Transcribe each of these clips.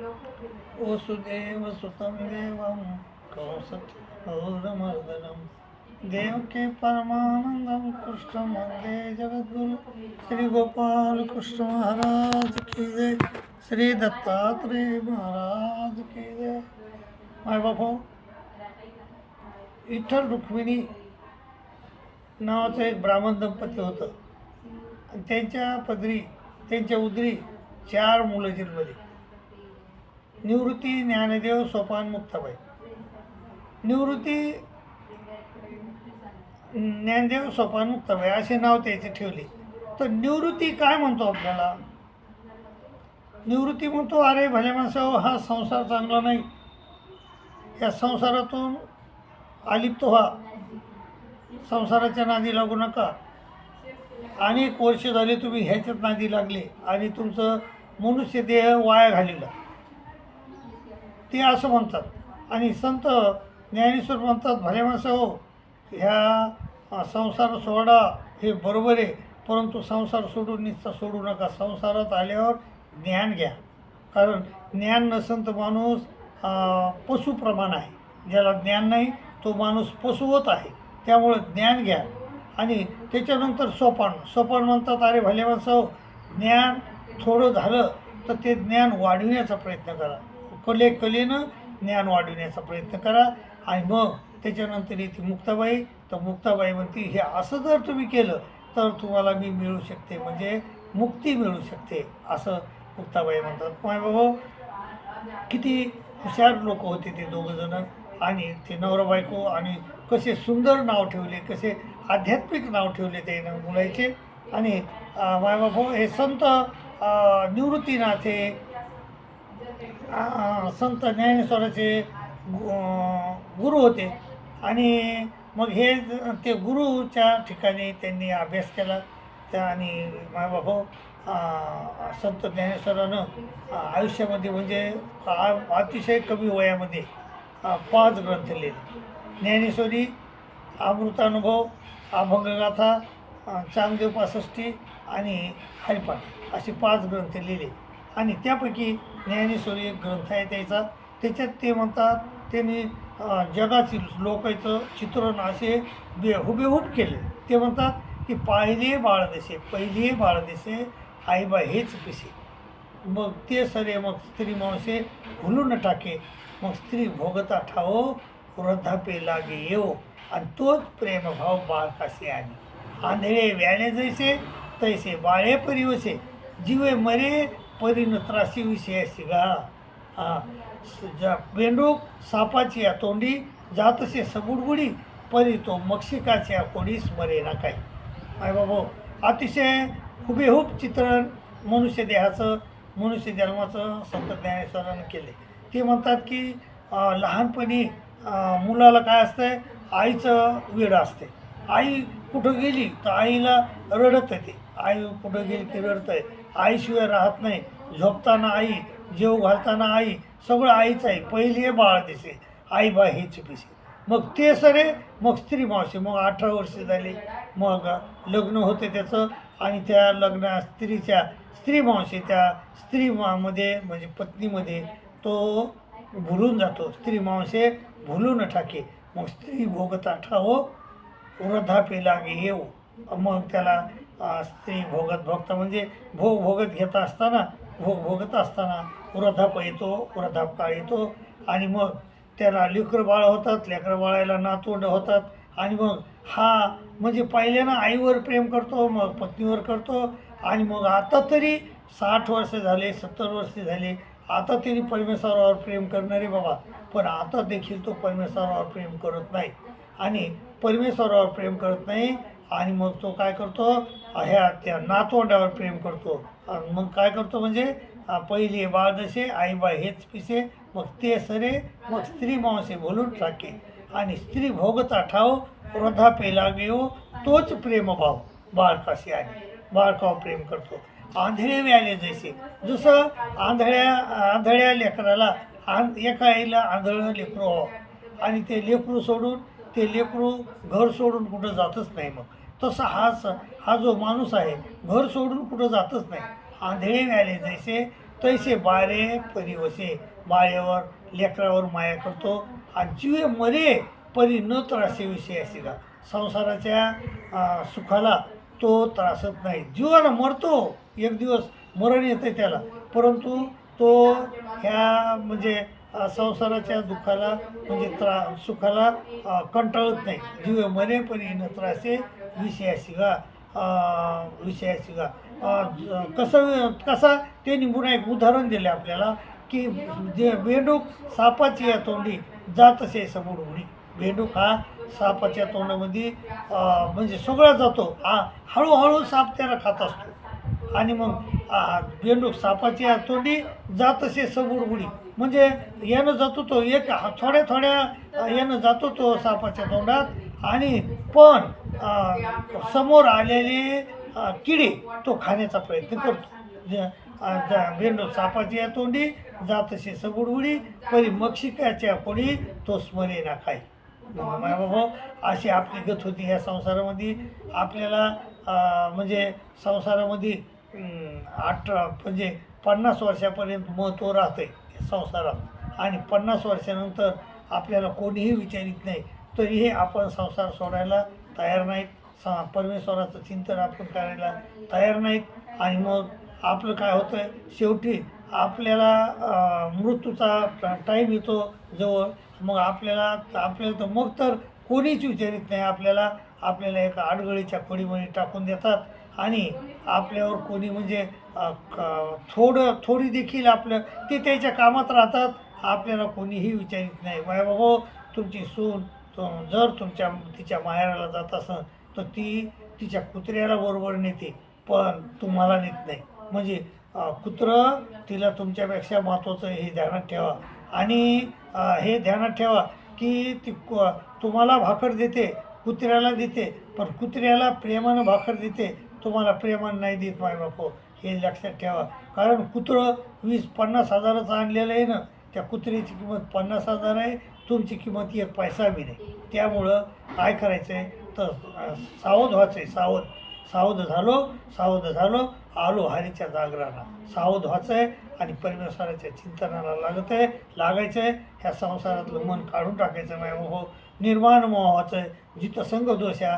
वसुदेव सुतं देवं देव के परमानंदम कृष्ण वंदे जगद्गुरु श्री गोपाल कृष्ण महाराज की जय। श्री दत्तात्रेय महाराज की जय। माय बापू विठ्ठल रुक्मिणी नावाचं एक ब्राह्मण दंपती होतं. आणि त्यांच्या पदरी त्यांच्या उदरी चार मुलं जन्मली निवृत्ती ज्ञानदेव सोपान मुक्ताबाई. निवृत्ती ज्ञानदेव सोपान मुक्ताबाई असे नाव त्याचे ठेवले. तर निवृत्ती काय म्हणतो आपल्याला? निवृत्ती म्हणतो अरे भले माणसं हा संसार चांगला नाही. या संसारातून अलिप्त व्हा. संसाराच्या नादी लागू नका. अनेक वर्ष झाले तुम्ही ह्याच्यात नादी लागले आणि तुमचं मनुष्य देह वाया घालीला ते असं म्हणतात. आणि संत ज्ञानेश्वर म्हणतात भले माणसं हो ह्या संसार सोडा हे बरोबर आहे परंतु संसार सोडून निस्ता सोडू नका. संसारात आल्यावर ज्ञान घ्या. कारण ज्ञान नसंत माणूस पशुप्रमाण आहे. ज्याला ज्ञान नाही तो माणूस पशुवत आहे. त्यामुळं ज्ञान घ्या. आणि त्याच्यानंतर सोपान. सोपान म्हणतात अरे भले माणसं हो, ज्ञान थोडं झालं तर ते ज्ञान वाढविण्याचा प्रयत्न करा. कले कलेनं ज्ञान वाढविण्याचा प्रयत्न करा आणि मग त्याच्यानंतर येते मुक्ताबाई. तर मुक्ताबाई म्हणते हे असं जर तुम्ही केलं तर तुम्हाला मी मिळू शकते. म्हणजे मुक्ती मिळू शकते. असं मुक्ताबाई म्हणतात. माय किती हुशार लोक होते ते दोघंजणं आणि ते नवरा बायको आणि कसे सुंदर नाव ठेवले कसे आध्यात्मिक नाव ठेवले ते न- मुलाचे. आणि अं, हे संत निवृत्तीनाथ हे संत ज्ञानेश्वराचे गु- गुरु होते. आणि मग हे ज- ते गुरुच्या ठिकाणी त्यांनी अभ्यास केला. त्या आणि मायबापू अं, हो, संत ज्ञानेश्वरानं आयुष्यामध्ये म्हणजे आ- अतिशय कमी वयामध्ये पाच ग्रंथ लिहिले. ज्ञानेश्वरी अमृतानुभव अभंगगाथा चांगदेव पासष्टी आणि हरिपाठ असे पाच ग्रंथ लिहिले. आणि त्यापैकी ज्ञानेश्वरी एक ग्रंथ आहे त्याचा. त्याच्यात ते म्हणतात त्यांनी जगातील लोकांचं चित्रण असे बे हुबेहूब केले. ते म्हणतात की पाहिले बाळ दिसे पहिले बाळ दिसे आईबा हेच पिसे मग ते सरे मग स्त्री माणसे हुलून टाके. मग स्त्री भोगता ठावो वृद्धापे लागे येवो. आणि तोच प्रेमभाव बाळकाशी आणि. आंधळे व्याने जैसे तैसे बाळे परिवसे. जीवे मरे परिन त्रासी विषय शिगा हा. स- बेंडूक सापाची या तोंडी जातसे सगुडगुडी परी तो मक्षिकाच्या या कोडीस मरे ना काय. माय बाबा अतिशय हुबेहूब चित्रण मनुष्य देहाचं मनुष्य जन्माचं संत ज्ञानेश्वरानं केले. ते म्हणतात की लहानपणी मुलाला काय असतंय? आईचं वेळ असते आई कुठं गेली? तर आईला रडत येते आई कुठं गेली की रडतंय आईशिवाय राहत नाही. झोपताना आई जेव घालताना आई सगळं आईच आहे. पहिली आहे बाळ दिसे. आई बा हेच पिसे. मग ते सरे मग स्त्री मावशी. मग अठरा वर्षे झाली. मग लग्न होते त्याचं. आणि त्या लग्न स्त्रीच्या स्त्री मावशी त्या स्त्री मामध्ये म्हणजे पत्नीमध्ये तो भुलून जातो. स्त्री मावशे भुलून टाके मग स्त्री भोगता ठाव वृद्धापे लागे येऊ मग त्याला स्त्री भोगत भोगता म्हणजे भोग भोगत घेता असताना भोग भोगत असताना वृद्धाप येतो वृद्धाप काळ येतो आणि मग त्याला लेकरं बाळ होतात लेकरं बाळायला नातोंड होतात आणि मग हा म्हणजे पहिल्यानं आईवर प्रेम करतो मग पत्नीवर करतो आणि मग आता तरी साठ वर्ष झाले सत्तर वर्ष झाले आता तरी परमेश्वरावर प्रेम करणारे बाबा. पण आता देखील तो परमेश्वरावर प्रेम करत नाही आणि परमेश्वरावर प्रेम करत नाही आणि मग तो काय करतो? ह्या त्या नातवंडावर प्रेम करतो. आणि मग काय करतो म्हणजे पहिली बाळ जसे आईबा हेच पिसे मग ते सरे मग स्त्री मावसे बोलून टाके. आणि स्त्री भोगता ठाव वृद्धा पेला लागेव तोच प्रेमभाव बाळकाशी आहे. बाळकाव प्रेम करतो. आंधळे व्याले जैसे. जसं आंधळ्या आंधळ्या लेकराला आं एका आईला आंधळं लेकरू आणि ते लेकरू सोडून ते लेकरू घर सोडून कुठं जातच नाही मग. तसा हा स हा जो माणूस आहे घर सोडून कुठं जातच नाही. आंधळे व्याले जैसे तैसे बारे परिवसे. बाळेवर लेकरावर माया करतो. आणि जीवे मरे परी न त्रासे विषय असे का संसाराच्या सुखाला तो त्रासत नाही. जीवाला मरतो. एक दिवस मरण येते त्याला. परंतु तो ह्या म्हणजे संसाराच्या दुःखाला म्हणजे त्रा सुखाला कंटाळत नाही. जीव मरे परी न त्रासे विषयाशी का विषयाशी का कसं कसा ते निघून एक उदाहरण दिले आपल्याला की जे बेंडूक सापाची या तोंडी जात असे समोर उडी. बेंडूक हा सापाच्या तोंडामध्ये म्हणजे सगळा जातो. हा हळूहळू साप त्याला खात असतो. आणि मग आ, बेंडूक सापाची या तोंडी जात असे समोर उडी. म्हणजे यानं जातो तो एक हा- थोड्या थोड्या येणं यानं जातो तो सापाच्या तोंडात. आणि पण समोर आलेले किडे तो खाण्याचा प्रयत्न करतो. ज- सापाची या तोंडी जात असे उडी परी मक्षिकाच्या कोणी तो स्मरे ना खाई बाबा अशी आपली गत होती ह्या संसारामध्ये. आपल्याला म्हणजे संसारामध्ये अठरा आठ म्हणजे पन्नास वर्षापर्यंत महत्त्व राहतं आहे संसारात आणि पन्नास वर्षानंतर आपल्याला कोणीही विचारित नाही तरीही आपण संसार सोडायला तयार नाहीत. स परमेश्वराचं चिंतन आपण करायला तयार नाहीत. आणि मग आपलं काय होतं आहे शेवटी आपल्याला मृत्यूचा टाईम येतो जवळ. मग आपल्याला आपल्याला तर मग तर कोणीच विचारित नाही. आपल्याला आपल्याला एका आडगळीच्या खोडीमध्ये टाकून देतात. आणि आपल्यावर कोणी म्हणजे क- थोडं थोडी देखील आपलं ते त्याच्या कामात राहतात आपल्याला कोणीही विचारित नाही. बाय बाबा तुमची सून तो जर तुमच्या तिच्या माहेराला जात असेल तर ती तिच्या कुत्र्याला बरोबर नेते पण तुम्हाला नेत नाही. म्हणजे कुत्रं तिला तुमच्यापेक्षा महत्त्वाचं हे ध्यानात ठेवा. आणि हे ध्यानात ठेवा की ती तुम्हाला भाकर देते कुत्र्याला देते पण कुत्र्याला प्रेमानं भाकर देते तुम्हाला प्रेमान नाही देत माय बापो. हे लक्षात ठेवा. कारण कुत्रं वीस पन्नास हजाराचं आणलेलं आहे ना त्या कुत्र्याची किंमत पन्नास हजार आहे तुमची किंमत एक पैसा बी नाही. त्यामुळं काय करायचं आहे तर सावध व्हायचं आहे सावध. सावध झालो सावध झालो आलो हरीच्या जागराला. सावध व्हायचं आहे आणि परमेश्वराच्या चिंतनाला लागत आहे लागायचं आहे ह्या संसारातलं मन काढून टाकायचं नाही हो निर्माण मोहाचं आहे जिथं संघदोषा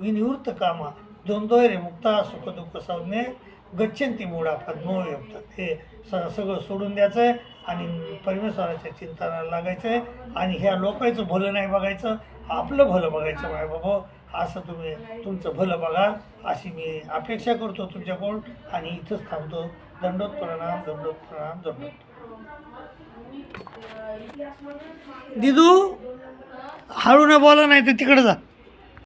विनिवृत्त कामा द्वंद्वैरे मुक्ता सुख दुःख संज्ञे गच्छंती मुळा पद्मो हे स सगळं सोडून द्यायचं आहे आणि परमेश्वराच्या चिंतनाला लागायचं आहे आणि ह्या लोकांचं भलं नाही बघायचं आपलं भलं बघायचं माय बाबा. असं तुम्ही तुमचं भलं बघा अशी मी अपेक्षा करतो तुमच्याकडून आणि इथंच थांबतो. दंडोत प्रणाम दंडोत प्रणाम दंडोत दिदू हळू न बोला नाही तर तिकडे जा.